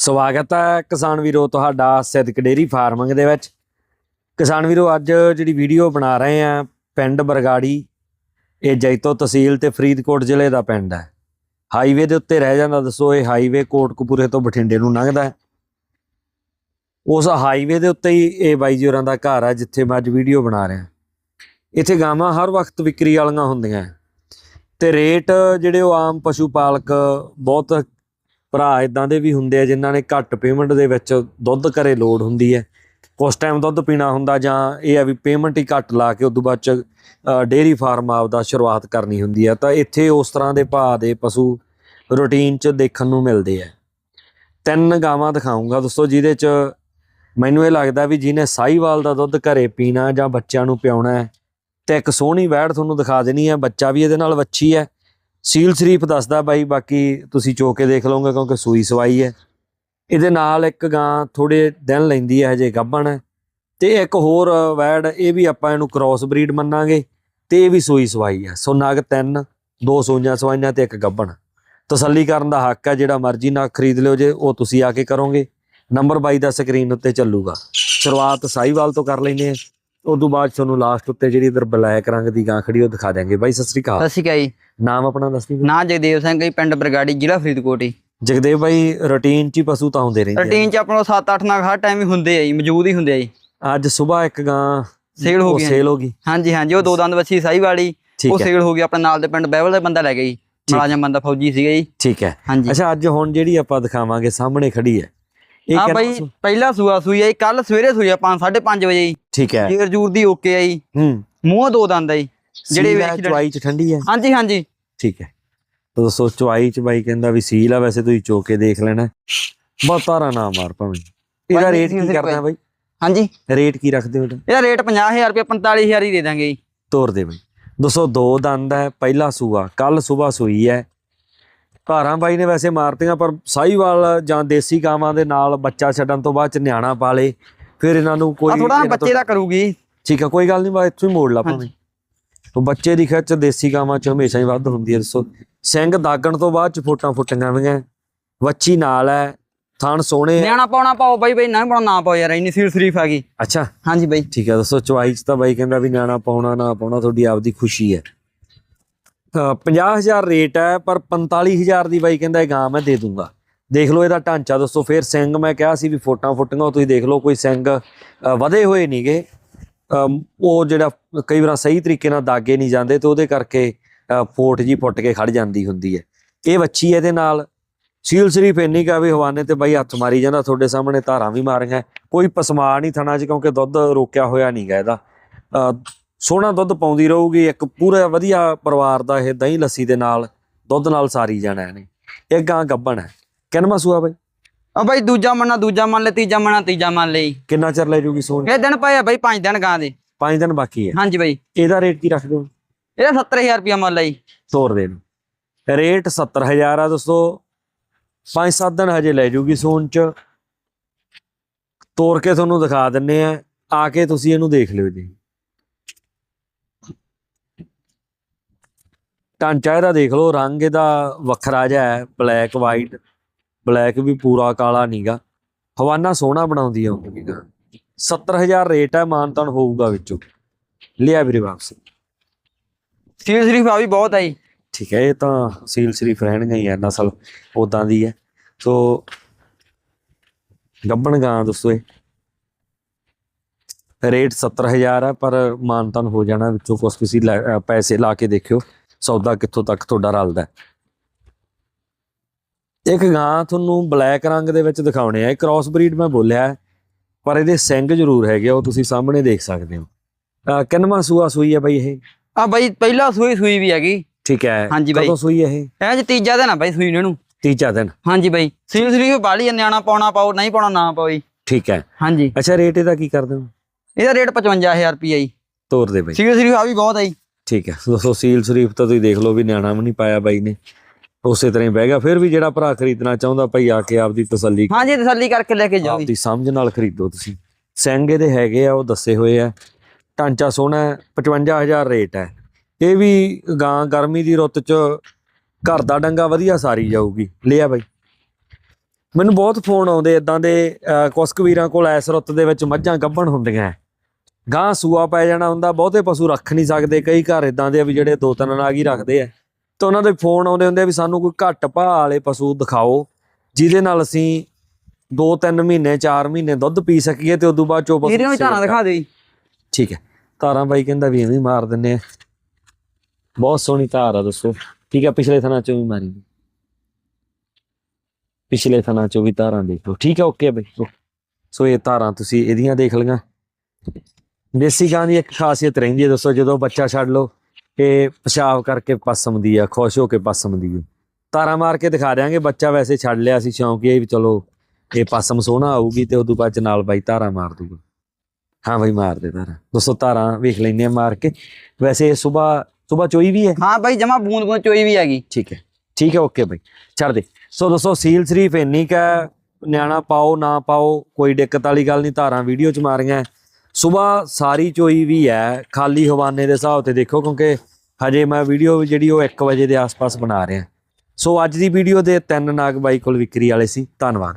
ਸਵਾਗਤ ਹੈ ਕਿਸਾਨ ਵੀਰੋ, ਤੁਹਾਡਾ ਸਿੱਧਕ ਡੇਰੀ ਫਾਰਮਿੰਗ ਦੇ ਵਿੱਚ। ਕਿਸਾਨ ਵੀਰੋ, ਅੱਜ ਜਿਹੜੀ ਵੀਡੀਓ ਬਣਾ ਰਹੇ ਆ ਪਿੰਡ ਬਰਗਾੜੀ, ਇਹ ਜੈਤੋ ਤਹਿਸੀਲ ਤੇ ਫਰੀਦਕੋਟ ਜ਼ਿਲ੍ਹੇ ਦਾ ਪਿੰਡ ਹੈ। ਹਾਈਵੇ ਦੇ ਉੱਤੇ ਰਹਿ ਜਾਂਦਾ, ਦੱਸੋ ਇਹ ਹਾਈਵੇ ਕੋਟਕਪੂਰੇ ਤੋਂ ਬਠਿੰਡੇ ਨੂੰ ਲੰਘਦਾ ਹੈ। ਉਸ ਹਾਈਵੇ ਦੇ ਉੱਤੇ ਹੀ ਇਹ ਬਾਈ ਜੀ ਹੋਰਾਂ ਦਾ ਘਰ ਹੈ, ਜਿੱਥੇ ਮੈਂ ਅੱਜ ਵੀਡੀਓ ਬਣਾ ਰਿਹਾ। ਇੱਥੇ ਗਾਵਾਂ ਹਰ ਵਕਤ ਵਿਕਰੀ ਵਾਲੀਆਂ ਹੁੰਦੀਆਂ ਹੈ। ਤੇ ਰੇਟ ਜਿਹੜੇ ਉਹ ਆਮ ਪਸ਼ੂ ਪਾਲਕ ਬਹੁਤ ਭਰਾ ਇਦਾਂ ਦੇ ਵੀ ਹੁੰਦੇ ਆ ਜਿਨ੍ਹਾਂ ਨੇ ਘੱਟ ਪੇਮੈਂਟ ਦੇ ਵਿੱਚ ਦੁੱਧ ਘਰੇ ਲੋਡ ਹੁੰਦੀ ਹੈ। ਉਸ ਟਾਈਮ ਦੁੱਧ ਪੀਣਾ ਹੁੰਦਾ ਜਾਂ ਇਹ ਆ ਵੀ ਪੇਮੈਂਟ ਹੀ ਘੱਟ ਲਾ ਕੇ ਉਦੋਂ ਬਾਅਦ ਚ ਡੇਰੀ ਫਾਰਮ ਆਪ ਦਾ ਸ਼ੁਰੂਆਤ ਕਰਨੀ ਹੁੰਦੀ ਹੈ ਤਾਂ ਇੱਥੇ ਉਸ ਤਰ੍ਹਾਂ ਦੇ ਭਾਅ ਦੇ ਪਸ਼ੂ ਰੂਟੀਨ ਚ ਦੇਖਣ ਨੂੰ ਮਿਲਦੇ ਆ। ਤਿੰਨ ਗਾਵਾਂ ਦਿਖਾਉਂਗਾ ਦੋਸਤੋ ਜਿਹਦੇ ਚ ਮੈਨੂੰ ਇਹ ਲੱਗਦਾ ਵੀ ਜਿਹਨੇ ਸਾਈਵਾਲ ਦਾ ਦੁੱਧ ਘਰੇ ਪੀਣਾ ਜਾਂ ਬੱਚਿਆਂ ਨੂੰ ਪਿਆਉਣਾ ਹੈ ਤੇ ਇੱਕ ਸੋਹਣੀ ਵੈੜ ਤੁਹਾਨੂੰ ਦਿਖਾ ਦੇਣੀ ਹੈ ਬੱਚਾ ਵੀ ਇਹਦੇ ਨਾਲ ਵੱਛੀ ਹੈ। ਸੀਲ ਸ਼ਰੀਫ ਦੱਸਦਾ ਬਾਈ, ਬਾਕੀ ਤੁਸੀਂ ਚੋ ਕੇ ਦੇਖ ਲਓਗੇ ਕਿਉਂਕਿ ਸੂਈ ਸਵਾਈ ਹੈ। ਇਹਦੇ ਨਾਲ ਇੱਕ ਗਾਂ ਥੋੜੇ ਦਿਨ ਲੈਂਦੀ ਹੈ ਹਜੇ ਗੱਭਣ। ਹੈ ਤੇ ਇੱਕ ਹੋਰ ਵੈੜ, ਇਹ ਵੀ ਆਪਾਂ ਇਹਨੂੰ ਕ੍ਰਾਸ ਬਰੀਡ ਮੰਨਾਂਗੇ ਤੇ ਇਹ ਵੀ ਸੂਈ ਸਵਾਈ ਹੈ। ਸੋ ਨਗ ਤਿੰਨ, ਦੋ ਸੂਈਆਂ ਸਵਾਈਆਂ ਤੇ ਇੱਕ ਗੱਭਣ। ਤਸੱਲੀ ਕਰਨ ਦਾ ਹੱਕ ਹੈ, ਜਿਹੜਾ ਮਰਜ਼ੀ ਨਾ ਖਰੀਦ ਲਿਓ ਜੇ, ਉਹ ਤੁਸੀਂ ਆ ਕੇ ਕਰੋਗੇ। ਨੰਬਰ 22 ਦਾ ਸਕਰੀਨ ਉੱਤੇ ਚੱਲੂਗਾ। ਸ਼ੁਰੂਆਤ ਸਾਈਵਾਲ ਤੋਂ ਕਰ ਲੈਂਦੇ ਆ ਉਦੋਂ ਬਾਅਦ ਤੁਹਾਨੂੰ ਲਾਸਟ ਉੱਤੇ ਜਿਹੜੀ ਇਧਰ ਬਲੈਕ ਰੰਗ ਦੀ ਗਾਂ ਖੜੀ ਉਹ ਦਿਖਾ ਦਿਆਂਗੇ। ਬਾਈ ਸਤਿ ਸ੍ਰੀ ਅਕਾਲ। ਸਤਿ ਸ਼੍ਰੀ ਅਕਾਲ ਜੀ। ਨਾਮ ਆਪਣਾ ਦੱਸ ਦਿਓ। ਨਾਂ ਜਗਦੇਵ ਸਿੰਘ ਜੀ ਪਿੰਡ ਬਰਗਾੜੀ ਜ਼ਿਲ੍ਹਾ ਫਰੀਦਕੋਟ ਜੀ। ਜਗਦੇਵ ਬਾਈ ਰੁਟੀਨ ਚ ਹੀ ਪਸ਼ੂ ਤਾਂ ਹੁੰਦੇ ਰਹਿੰਦੇ ਰੂਟੀਨ ਚ ਆਪਣਾ 7-8 ਨਾਲ ਹਰ ਟਾਈਮ ਹੀ ਹੁੰਦੇ ਆ ਜੀ ਮੌਜੂਦ ਹੀ ਹੁੰਦੇ ਆ ਜੀ। ਆ। ਅੱਜ ਸਵੇਰ ਇੱਕ ਗਾਂ ਸੇਲ ਹੋ ਗਈ ਸੇਲ ਹੋ ਗਈ। ਹਾਂਜੀ ਹਾਂਜੀ ਉਹ ਦੋ ਦੰਦ ਵੱਛੀ ਸਾਈ ਵਾਲੀ ਠੀਕ ਉਹ ਹੈ। ਸੇਲ ਹੋ ਗਈ ਆਪਣੇ ਨਾਲ ਦੇ ਪਿੰਡ ਬਹਿਬਲ ਦਾ ਬੰਦਾ ਲੈ ਗਿਆ ਜੀ। ਮੁਲਾਜ਼ਮ ਬੰਦਾ ਫੌਜੀ ਸੀਗਾ ਜੀ। ਠੀਕ ਹੈ। ਹਾਂਜੀ। ਅੱਛਾ ਅੱਜ ਹੁਣ ਜਿਹੜੀ ਆਪਾਂ ਦਿਖਾਵਾਂਗੇ ਸਾਹਮਣੇ ਖੜੀ ਹੈ। ਕਿਹੜਾ ਬਾਈ? ਪਹਿਲਾ ਸੂਆ ਸੂਈ ਆ ਜੀ ਕੱਲ ਸਵੇਰੇ ਸੂਈ ਆ 5:30 ਵਜੇ ਜੀ ਠੀਕ ਹੈ। ਜੀਰ ਜੂਰ ਦੀ ਓਕੇ ਆ ਜੀ ਹੂੰ। ਮੂੰਹ ਦੋ ਦੰਦ ਆ ਜੀ ਜਿਹੜੇ ਵੇਖ ਚੁਆਈ ਚ ਠੰਡੀ ਹੈ ਹਾਂਜੀ ਹਾਂਜੀ। ਠੀਕ ਹੈ। ਤਾਂ ਦੋਸਤੋ ਚੁਆਈ ਚ ਬਾਈ ਕਹਿੰਦਾ ਵੀ ਸੀਲ ਆ ਵੈਸੇ ਤੁਸੀਂ ਚੋ ਕੇ ਦੇਖ ਲੈਣਾ। ਬਹੁਤ ਤਾਰਾ ਨਾ ਮਾਰ ਭਾਵੇਂ। ਇਹਦਾ ਰੇਟ ਕੀ ਕਰਦਾ ਬਾਈ? ਹਾਂਜੀ। ਰੇਟ ਕੀ ਰੱਖਦੇ ਹੋ ਇਹਦਾ? ਇਹਦਾ ਰੇਟ 50000 ਰੁਪਏ 45000 ਹੀ ਦੇ ਦਾਂਗੇ ਜੀ। ਤੋਰ ਦੇ ਬਾਈ। ਦੋਸਤੋ ਦੋ ਦੰਦ ਹੈ ਪਹਿਲਾ ਸੂਆ ਕੱਲ ਸਵੇਰ ਸੂਈ ਹੈ। ਧਾਰਾਂ ਬਾਈ ਨੇ ਵੈਸੇ ਮਾਰਤੀਆਂ ਪਰ ਸਾਈਵਾਲ ਜਾਂ ਦੇਸੀ ਗਾਵਾਂ ਦੇ ਨਾਲ ਬੱਚਾ ਛੱਡਣ ਤੋਂ ਬਾਅਦ ਚ ਨਿਆਣਾ ਪਾਲੇ ਫਿਰ ਇਹਨਾਂ ਨੂੰ ਆ ਕੋਈ ਥੋੜਾ ਬੱਚੇ ਦਾ ਕਰੂਗੀ। ਠੀਕ ਹੈ ਕੋਈ ਗੱਲ ਨਹੀਂ ਬਾ ਇੱਥੋਂ ਹੀ ਮੋੜ ਲਾ। ਭਾਵੇਂ। ਤੋ ਬੱਚੇ ਦੀ ਖਿੱਚ ਦੇਸੀ ਗਾਵਾਂ ਚ ਹਮੇਸ਼ਾ ਹੀ ਵੱਧ ਹੁੰਦੀ ਹੈ ਦੱਸੋ। ਸਿੰਘ ਦਾਗਣ ਤੋਂ ਬਾਅਦ ਚ ਫੋਟਾਂ ਫੁੱਟੀਆਂ ਵੀਆਂ ਵੱਛੀ ਨਾਲ ਹੈ ਥਣ ਸੋਹਣੇ। ਨਿਆਣਾ ਪਾਉਣਾ ਪਾਓ ਬਾਈ ਬਾਈ ਨਾ ਪਾਉਣਾ ਨਾ ਪਾਓ ਯਾਰ ਇੰਨੀ ਸੀਲ ਸ਼ਰੀਫ ਆ ਗਈ। ਅੱਛਾ। ਹਾਂਜੀ ਬਾਈ। ਠੀਕ ਹੈ ਦੱਸੋ ਚੁਆਈ ਚ ਤਾਂ ਬਾਈ ਕਹਿੰਦਾ ਵੀ ਨਿਆਣਾ ਪਾਉਣਾ ਨਾ ਪਾਉਣਾ ਤੁਹਾਡੀ ਆਪਦੀ ਖੁਸ਼ੀ ਹੈ। 50000 ਰੇਟ ਹੈ, ਪਰ 45000 ਦੀ ਬਾਈ ਕਹਿੰਦਾ ਇਹ ਗਾਂ ਮੈਂ ਦੇ ਦੂੰਗਾ। ਦੇਖ ਲਓ ਇਹਦਾ ਢਾਂਚਾ ਦੋਸਤੋ ਫੇਰ ਸਿੰਘ ਮੈਂ ਕਿਹਾ ਸੀ ਵੀ ਫੋਟਾਂ ਫੁੱਟੀਆਂ ਤੁਸੀਂ ਦੇਖ ਲਓ, ਕੋਈ ਸਿੰਘ ਵਧੇ ਹੋਏ ਨਹੀਂਗੇ ਉਹ ਜਿਹੜਾ ਕਈ ਵਾਰ ਸਹੀ ਤਰੀਕੇ ਨਾਲ ਦਾਗੇ ਨਹੀਂ ਜਾਂਦੇ, ਤੇ ਉਹਦੇ ਕਰਕੇ ਫੋਟ ਜੀ ਫੁੱਟ ਕੇ ਖੜ ਜਾਂਦੀ ਹੁੰਦੀ ਹੈ। ਇਹ ਵੱਛੀ ਇਹਦੇ ਨਾਲ। ਸੀਲ ਸ਼ਰੀਫ ਇੰਨੀ ਕਾ ਵੀ ਹਵਾਨੇ ਤੇ ਬਾਈ ਹੱਥ ਮਾਰੀ ਜਾਂਦਾ, ਤੁਹਾਡੇ ਸਾਹਮਣੇ ਧਾਰਾਂ ਵੀ ਮਾਰੀਆਂ। ਕੋਈ ਪਸਮਾ ਨਹੀਂ ਥਣਾ ਚ, ਕਿਉਂਕਿ ਦੁੱਧ ਰੋਕਿਆ ਹੋਇਆ ਨਹੀਂਗਾ ਇਹਦਾ। ਸੋਹਣਾ ਦੁੱਧ ਪਾਉਂਦੀ ਰਹੂਗੀ ਇੱਕ ਪੂਰਾ ਵਧੀਆ ਪਰਿਵਾਰ ਦਾ ਇਹ ਦਹੀਂ ਲੱਸੀ ਦੇ ਨਾਲ ਦੁੱਧ ਨਾਲ ਸਾਰੀ ਜਾਣਾ ਇਹਨੇ। ਇਹ ਗਾਂ ਗੱਬਣ ਹੈ। ਕਿੰਨਵਾਂ ਸੂਆ ਬਾਈ? ਆ ਬਾਈ ਦੂਜਾ ਮੰਨਾ ਦੂਜਾ ਮੰਨ ਲੈ ਤੀਜਾ ਮੰਨਾ ਤੀਜਾ ਮੰਨ ਲਈ। ਕਿੰਨਾ ਚਿਰ ਲੈ ਜੂਗੀ ਸੋਣ ਇਹ ਦਿਨ ਪਏ ਆ ਬਾਈ ਪੰਜ ਦਿਨ ਗਾਂ ਦੇ। ਪੰਜ ਦਿਨ ਬਾਕੀ ਹੈ। ਹਾਂਜੀ ਬਾਈ। ਇਹਦਾ ਰੇਟ ਕੀ ਰੱਖਦੇ ਹੋ? ਇਹਦਾ 70000 ਰੁਪਇਆ ਮੁੱਲ ਆ ਜੀ। ਤੋਰ ਦੇ ਨੂੰ ਰੇਟ 70000 ਆ ਦੋਸਤੋ। ਪੰਜ ਸੱਤ ਦਿਨ ਹਜੇ ਲੈ ਜੂਗੀ ਸੋਨ ਚ। ਤੋਰ ਕੇ ਤੁਹਾਨੂੰ ਦਿਖਾ ਦਿੰਨੇ ਆ। ਆ ਕੇ ਤੁਸੀਂ ਇਹਨੂੰ ਦੇਖ ਲਿਓ ਜੀ। ਢਾਂਚਾ ਇਹਦਾ ਦੇਖ ਲਓ ਰੰਗ ਇਹਦਾ ਵੱਖਰਾ ਜਿਹਾ ਹੈ ਬਲੈਕ ਵਾਈਟ ਬਲੈਕ ਵੀ ਪੂਰਾ ਕਾਲਾ ਨਹੀਂਗਾ ਹਵਾਨਾ ਸੋਹਣਾ ਬਣਾਉਂਦੀ ਆ ਉਹ। ਗਾਂ 70000 ਰੇਟ ਹੈ ਮਾਨਤਨ ਹੋਊਗਾ ਵਿੱਚੋਂ। ਲਿਆ ਵੀਰੇ ਵਾਪਸ। ਸੀਲ ਸ਼ਰੀਫ ਆ ਵੀ ਬਹੁਤ ਆ ਜੀ। ਠੀਕ ਹੈ ਇਹ ਤਾਂ ਸੀਲ ਸ਼ਰੀਫ ਰਹਿਣਗੇ ਹੀ ਆ ਨਸਲ ਉਦਾਂ ਦੀ ਹੈ। ਸੋ ਗੱਬਣ ਗਾਂ ਦੋਸਤੋ ਇਹ। ਰੇਟ 70000 ਹੈ ਪਰ ਮਾਨਤਨ ਹੋ ਜਾਣਾ ਵਿੱਚੋਂ ਕੁਝ ਤੁਸੀਂ ਪੈਸੇ ਲਾ ਕੇ ਦੇਖਿਓ। ਸੌਦਾ ਕਿੱਥੋਂ ਤੱਕ ਤੁਹਾਡਾ ਰਲਦਾ। ਇੱਕ ਗਾਂ ਤੁਹਾਨੂੰ ਬਲੈਕ ਰੰਗ ਦੇ ਵਿੱਚ ਦਿਖਾਉਣੇ ਆ। ਇਹ ਕ੍ਰਾਸ ਬਰੀਡ ਮੈਂ ਬੋਲਿਆ ਪਰ ਇਹਦੇ ਸਿੰਗ ਜ਼ਰੂਰ ਹੈਗੇ ਉਹ ਤੁਸੀਂ ਸਾਹਮਣੇ ਦੇਖ ਸਕਦੇ ਹੋ। ਕਿੰਨਵਾਂ ਸੂਆ ਸੂਈ ਹੈ ਬਈ ਇਹ? ਆ ਬਾਈ ਪਹਿਲਾ ਸੂਈ ਸੂਈ ਵੀ ਹੈਗੀ। ਠੀਕ ਹੈ। ਹਾਂਜੀ ਬਾਈ। ਕਦੋਂ ਸੂਈ ਇਹ? ਇਹ ਜੀ ਤੀਜਾ ਦਿਨ ਆ ਬਾਈ ਸੂਈ ਨੂੰ ਤੀਜਾ ਦਿਨ। ਹਾਂਜੀ ਬਾਈ। ਸੀਲ ਸ਼ਰੀਫ ਬਾਲੀ ਨਿਆਣਾ ਪਾਉਣਾ ਪਾਓ ਨਹੀਂ ਪਾਉਣਾ ਨਾ ਪਾਓ ਜੀ। ਠੀਕ ਹੈ। ਹਾਂਜੀ। ਅੱਛਾ ਰੇਟ ਇਹਦਾ ਕੀ ਕਰਦੇ ਹੋ? ਇਹਦਾ ਰੇਟ 55000 ਰੁਪਇਆ ਜੀ। ਤੋਰ ਦੇ ਬਾਈ। ਸੀਲ ਸ਼ਰੀਫ ਆ ਵੀ ਬਹੁਤ ਆ ਜੀ। ਠੀਕ ਹੈ। ਦੋਸਤੋ ਸੀਲ ਸ਼ਰੀਫ ਤਾਂ ਤੁਸੀਂ ਦੇਖ ਲਓ ਵੀ ਨਿਆਣਾ ਵੀ ਨਹੀਂ ਪਾਇਆ ਬਾਈ ਨੇ। ਉਸੇ ਤਰ੍ਹਾਂ ਹੀ ਬਹਿ ਗਿਆ। ਫਿਰ ਵੀ ਜਿਹੜਾ ਭਰਾ ਖਰੀਦਣਾ ਚਾਹੁੰਦਾ ਭਾਈ ਆ ਕੇ ਆਪਦੀ ਤਸੱਲੀ ਹਾਂਜੀ ਤਸੱਲੀ ਕਰਕੇ ਲੈ ਕੇ ਜਾਓ ਜੀ। ਆਪਦੀ ਸਮਝ ਨਾਲ ਖਰੀਦੋ ਤੁਸੀਂ। ਸਿੰਘ ਇਹਦੇ ਹੈਗੇ ਆ ਉਹ ਦੱਸੇ ਹੋਏ ਆ। ਢਾਂਚਾ ਸੋਹਣਾ ਹੈ 55000 ਰੇਟ ਹੈ। ਇਹ ਵੀ ਗਾਂ ਗਰਮੀ ਦੀ ਰੁੱਤ ਚ ਘਰ ਦਾ ਡੰਗਾ ਵਧੀਆ ਸਾਰੀ ਜਾਊਗੀ। ਲਿਆ ਬਾਈ। ਮੈਨੂੰ ਬਹੁਤ ਫੋਨ ਆਉਂਦੇ ਇਦਾਂ ਦੇ ਅਹ, ਕੁਛ ਕੁ ਵੀਰਾਂ ਕੋਲ ਐਸ ਰੁੱਤ ਦੇ ਵਿੱਚ ਮੱਝਾਂ ਗੱਭਣ ਹੁੰਦੀਆਂ ਹੈ। ਗਾਂ ਸੂਆ ਪੈ ਜਾਣਾ ਹੁੰਦਾ ਬਹੁਤੇ ਪਸ਼ੂ ਰੱਖ ਨਹੀਂ ਸਕਦੇ ਕਈ ਘਰ ਇਦਾਂ ਦੇ ਆ ਵੀ ਜਿਹੜੇ ਦੋ ਤਿੰਨ ਨਾਗ ਹੀ ਰੱਖਦੇ ਆ। ਤੇ ਉਹਨਾਂ ਦੇ ਫੋਨ ਆਉਂਦੇ ਹੁੰਦੇ ਆ ਵੀ ਸਾਨੂੰ ਕੋਈ ਘੱਟ ਭਾਅ ਵਾਲੇ ਪਸ਼ੂ ਦਿਖਾਓ ਜਿਹਦੇ ਨਾਲ ਅਸੀਂ 2-3 ਮਹੀਨੇ 4 ਮਹੀਨੇ ਦੁੱਧ ਪੀ ਸਕੀਏ ਤੇ ਉਦੋਂ ਬਾਅਦ ਚੋਂ ਪਸ਼ੂ ਵੀਰੇ ਨੂੰ ਧਾਰਾਂ ਦਿਖਾ ਦੇ ਠੀਕ ਹੈ। ਧਾਰਾਂ ਬਾਈ ਕਹਿੰਦਾ ਵੀ ਐਵੇਂ ਮਾਰ ਦਿੰਨੇ ਆ। ਬਹੁਤ ਸੋਹਣੀ ਧਾਰ ਆ ਦੱਸੋ। ਠੀਕ ਹੈ ਪਿਛਲੇ ਥਣਾ ਚੋਂ ਵੀ ਮਾਰੀ ਪਿਛਲੇ ਥਣਾ ਚੋਂ ਵੀ ਧਾਰਾਂ ਦੇਖ। ਲਓ ਠੀਕ ਹੈ ਓਕੇ ਬਈ। ਸੋ ਇਹ ਧਾਰਾਂ ਤੁਸੀਂ ਇਹਦੀਆਂ ਦੇਖ ਲਈਆਂ। ਦੇਸੀ ਗਾਂ ਦੀ ਇੱਕ ਖਾਸੀਅਤ ਰਹਿੰਦੀ ਹੈ ਦੱਸੋ ਜਦੋਂ ਬੱਚਾ ਛੱਡ ਲਓ ਇਹ ਪਿਸ਼ਾਬ ਕਰਕੇ ਪਸਮਦੀ ਆ ਖੁਸ਼ ਹੋ ਕੇ ਪਸਮਦੀ ਹੈ ਧਾਰਾਂ ਮਾਰ ਕੇ ਦਿਖਾ ਦਿਆਂਗੇ ਬੱਚਾ ਵੈਸੇ ਛੱਡ ਲਿਆ ਸੀ ਸ਼ੌਂਕ ਇਹ ਵੀ ਚਲੋ ਇਹ ਪਸਮ ਸੋਹਣਾ ਆਊਗੀ ਤੇ ਉਦੋਂ ਬਾਅਦ ਚ ਨਾਲ ਬਾਈ ਧਾਰਾਂ ਮਾਰ ਦੂਗਾ। ਹਾਂ ਬਾਈ ਮਾਰ ਦੇ ਧਾਰਾਂ ਦੋਸਤੋ ਧਾਰਾਂ ਵੇਖ ਲੈਨੇ ਆ ਮਾਰ ਕੇ। ਵੈਸੇ ਸਵੇਰ ਸਵੇਰ ਚੋਈ ਵੀ ਹੈ? ਹਾਂ ਬਾਈ ਜਮਾ ਬੂੰਦ ਬੂੰਦ ਚੋਈ ਵੀ ਹੈਗੀ। ਠੀਕ ਹੈ ਠੀਕ ਹੈ ਓਕੇ ਬਾਈ। ਛੱਡ ਦੇ। ਸੋ ਦੋਸਤੋ ਸੀਲ ਸ਼ਰੀਫ ਇੰਨੀ ਕਾ ਨਿਆਣਾ ਪਾਓ ਨਾ ਪਾਓ ਕੋਈ ਦਿੱਕਤ ਵਾਲੀ ਗੱਲ ਨਹੀਂ ਧਾਰਾਂ ਵੀਡੀਓ ਚ ਮਾਰੀਆਂ। ਸਵੇਰ ਸਾਰੀ ਚੋਈ ਵੀ ਹੈ, ਖਾਲੀ ਹਵਾਨੇ ਦੇ ਹਿਸਾਬ ਤੇ ਦੇਖੋ ਕਿਉਂਕਿ ਹਜੇ ਮੈਂ ਵੀਡੀਓ ਜਿਹੜੀ ਉਹ 1 ਵਜੇ ਦੇ ਆਸ-ਪਾਸ ਬਣਾ ਰਿਹਾ। ਸੋ ਅੱਜ ਦੀ ਵੀਡੀਓ ਦੇ ਤਿੰਨ ਨਾਗ ਬਾਈ ਕੋਲ ਵਿਕਰੀ ਵਾਲੇ ਸੀ। ਧੰਨਵਾਦ।